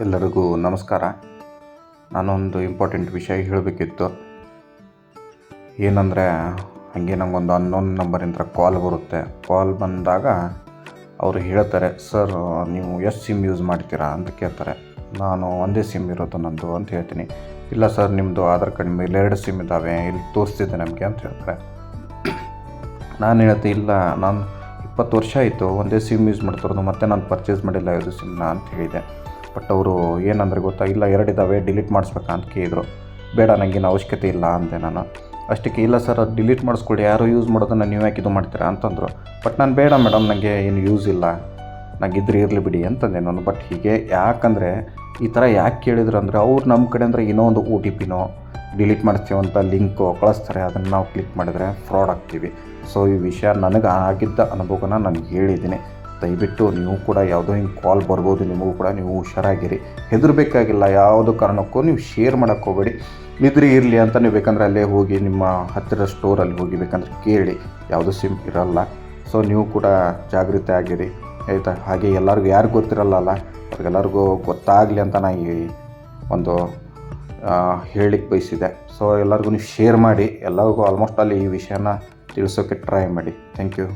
ಎಲ್ಲರಿಗೂ ನಮಸ್ಕಾರ. ನಾನೊಂದು ಇಂಪಾರ್ಟೆಂಟ್ ವಿಷಯ ಹೇಳಬೇಕಿತ್ತು. ಏನಂದರೆ, ಹಾಗೆ ನನಗೊಂದು ಅನ್ನೋನ್ ನಂಬರಿಂದ ಕಾಲ್ ಬರುತ್ತೆ. ಕಾಲ್ ಬಂದಾಗ ಅವರು ಹೇಳ್ತಾರೆ ಸರ್ ನೀವು ಎಷ್ಟು ಸಿಮ್ ಯೂಸ್ ಮಾಡ್ತೀರಾ? ಅಂತ ಕೇಳ್ತಾರೆ. ನಾನು ಒಂದೇ ಸಿಮ್ ಇರೋದು ನಂದು ಅಂತ ಹೇಳ್ತೀನಿ. ಇಲ್ಲ ಸರ್ ನಿಮ್ಮದು ಆಧಾರ್ ಕಾರ್ಡ್ ಮೇಲೆ ಎರಡು ಸಿಮ್ ಇದ್ದಾವೆ ಇಲ್ಲಿ ತೋರಿಸ್ತಿದ್ದೆ ನಮಗೆ, ಅಂತ ಹೇಳ್ತಾರೆ. ನಾನು ಹೇಳ್ತೆ ಇಲ್ಲ, ನಾನು ಇಪ್ಪತ್ತು ವರ್ಷ ಆಯಿತು, ಒಂದೇ ಸಿಮ್ ಯೂಸ್ ಮಾಡ್ತಿರೋದು ಮತ್ತೆ ನಾನು ಪರ್ಚೇಸ್ ಮಾಡಿಲ್ಲ ಇದು ಸಿಮ್ನ ಅಂತ ಹೇಳಿದೆ. ಬಟ್ ಅವರು ಏನಂದ್ರೆ ಗೊತ್ತಾ, ಇಲ್ಲ ಎರಡಿದ್ದಾವೆ ಡಿಲೀಟ್ ಮಾಡಿಸ್ಬೇಕಾ ಅಂತ ಕೇಳಿದ್ರು. ಬೇಡ ನನಗೇನು ಅವಶ್ಯಕತೆ ಇಲ್ಲ ಅಂದೆ ನಾನು. ಅಷ್ಟಕ್ಕೆ, ಇಲ್ಲ ಸರ್, ಅದು ಡಿಲೀಟ್ ಮಾಡಿಸ್ಕೊಳ್ಳಿ ಯಾರು ಯೂಸ್ ಮಾಡೋದನ್ನು ನೀವು ಯಾಕೆ ಇದು ಮಾಡ್ತೀರಾ? ಅಂತಂದರು. ಬಟ್ ನಾನು ಬೇಡ ಮೇಡಮ್ ನನಗೆ ಏನು ಯೂಸ್ ಇಲ್ಲ. ನಂಗಿದ್ರೆ ಇರಲಿ ಬಿಡಿ ಅಂತಂದೆ ನಾನು. ಬಟ್ ಹೀಗೆ ಯಾಕಂದರೆ, ಈ ಥರ ಯಾಕೆ ಕೇಳಿದ್ರು ಅಂದರೆ, ಅವ್ರು ನಮ್ಮ ಕಡೆ ಅಂದರೆ ಏನೋ ಒಂದು ಒ ಟಿ ಪಿನೋ ಡಿಲೀಟ್ ಮಾಡ್ತೀವಂತ ಲಿಂಕು ಕಳಿಸ್ತಾರೆ. ಅದನ್ನು ನಾವು ಕ್ಲಿಕ್ ಮಾಡಿದರೆ ಫ್ರಾಡ್ ಆಗ್ತೀವಿ. ಸೊ ಈ ವಿಷಯ ನನಗೆ ಆಗಿದ್ದ ಅನುಭವನ ನಾನು ಹೇಳಿದ್ದೀನಿ. ದಯವಿಟ್ಟು ನೀವು ಕೂಡ ಯಾವುದೋ ಹಿಂಗೆ ಕಾಲ್ ಬರ್ಬೋದು, ನಿಮಗೂ ಕೂಡ ನೀವು ಹುಷಾರಾಗಿರಿ. ಹೆದರಬೇಕಾಗಿಲ್ಲ, ಯಾವುದೋ ಕಾರಣಕ್ಕೂ ನೀವು ಶೇರ್ ಮಾಡೋಕ್ಕೆ ಹೋಗಬೇಡಿ. ನಿದ್ರೆ ಇರಲಿ ಅಂತ ನೀವು ಬೇಕಂದ್ರೆ ಅಲ್ಲೇ ಹೋಗಿ, ನಿಮ್ಮ ಹತ್ತಿರ ಸ್ಟೋರಲ್ಲಿ ಹೋಗಿ ಬೇಕಂದ್ರೆ ಕೇಳಿ. ಯಾವುದೋ ಸಿಮ್ ಇರಲ್ಲ. ಸೊ ನೀವು ಕೂಡ ಜಾಗೃತಿ ಆಗಿರಿ, ಆಯಿತಾ? ಹಾಗೆ ಎಲ್ಲರಿಗೂ ಯಾರು ಗೊತ್ತಿರಲ್ಲಲ್ಲ ಅವ್ರಿಗೆಲ್ಲರಿಗೂ ಗೊತ್ತಾಗಲಿ ಅಂತ ನಾನು ಈ ಒಂದು ಹೇಳಲಿಕ್ಕೆ ಬಯಸಿದೆ. ಸೊ ಎಲ್ಲರಿಗೂ ನೀವು ಶೇರ್ ಮಾಡಿ, ಎಲ್ಲರಿಗೂ ಆಲ್ಮೋಸ್ಟ್ ಅಲ್ಲಿ ಈ ವಿಷಯನ ತಿಳಿಸೋಕ್ಕೆ ಟ್ರೈ ಮಾಡಿ. Thank you